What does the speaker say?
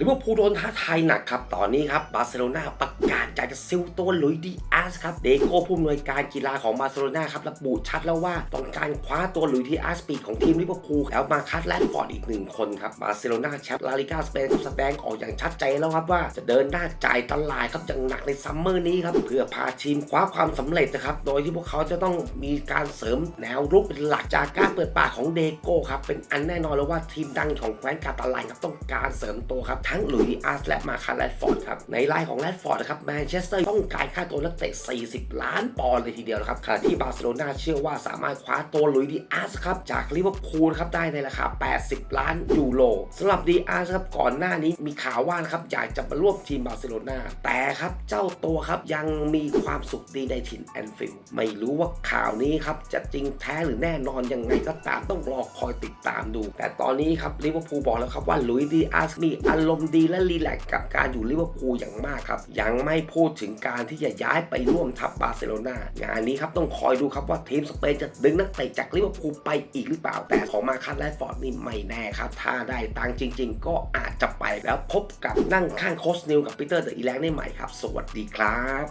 ลิเวอร์พูลโดนท้าทายหนักครับ ตอนนี้ครับ บาร์เซโลนาประกาศอยากจะซิลตัวลุยดีอาสครับ เดโก้ผู้อำนวยการกีฬาของบาร์เซโลนาครับระบุชัดแล้วว่าต้องการคว้าตัวลุยดีอาสปีของทีมลิเวอร์พูลแล้วมาคัดแลนด์ฟอร์ดอีกหนึ่งคนครับ บาร์เซโลนาแชมป์ลาลิกาสเปนก็แสดงออกอย่างชัดเจนแล้วครับว่าจะเดินหน้าจ่ายตลาดครับอย่างหนักในซัมเมอร์นี้ครับเพื่อพาทีมคว้าความสำเร็จนะครับโดยที่พวกเขาจะต้องมีการเสริมแนวรุกเป็นหลักจากการเปิดปากของเดโก้ครับเป็นอันแน่นอนแล้วว่าทีมดังของแคว้นกาตาลันครับต้องการเสริมตัวครับทั้งหลุยส์ดีอาสและมาคาแรดฟอร์ดครับ ในไลน์ของแรดฟอร์ดนะครับแมนเชสเตอร์ต้องการค่าตัวนักเตะ 40 ล้านปอนด์เลยทีเดียวนะครับขณะที่บาร์เซโลนาเชื่อว่าสามารถคว้าตัวหลุยดีอาสครับจากลิเวอร์พูลครับได้ในราคา 80 ล้านยูโรสำหรับดีอาสครับก่อนหน้านี้มีข่าวว่านะครับอยากจะมาร่วมทีมบาร์เซโลนาแต่ครับเจ้าตัวครับยังมีความสุขดีในถิ่นแอนฟิลด์ไม่รู้ว่าข่าวนี้ครับจะจริงแท้หรือแน่นอนยังไงก็ตามต้องรอคอยติดตามดู แต่ตอนนี้ครับลิเวอร์พูลบอกแล้วครับว่าหลุยดีอาสมีอารมณ์ดีและรีแลกซ์กับการอยู่ลิเวอร์พูลอย่างมากครับ ยังไม่พูดถึงการที่จะย้ายไปร่วมทัพบาร์เซโลนางานนี้ครับต้องคอยดูครับว่าทีมสเปนจะดึงนักเตะจากลิเวอร์พูลไปอีกหรือเปล่า แต่ของมาคัสและฟอร์ดนี่ไม่แน่ครับ ถ้าได้ตังจริง ๆ ก็อาจจะไปแล้วพบกับนั่งข้างโค้ชนิวกับปีเตอร์เดอะอีแลงได้ใหม่ครับ สวัสดีครับ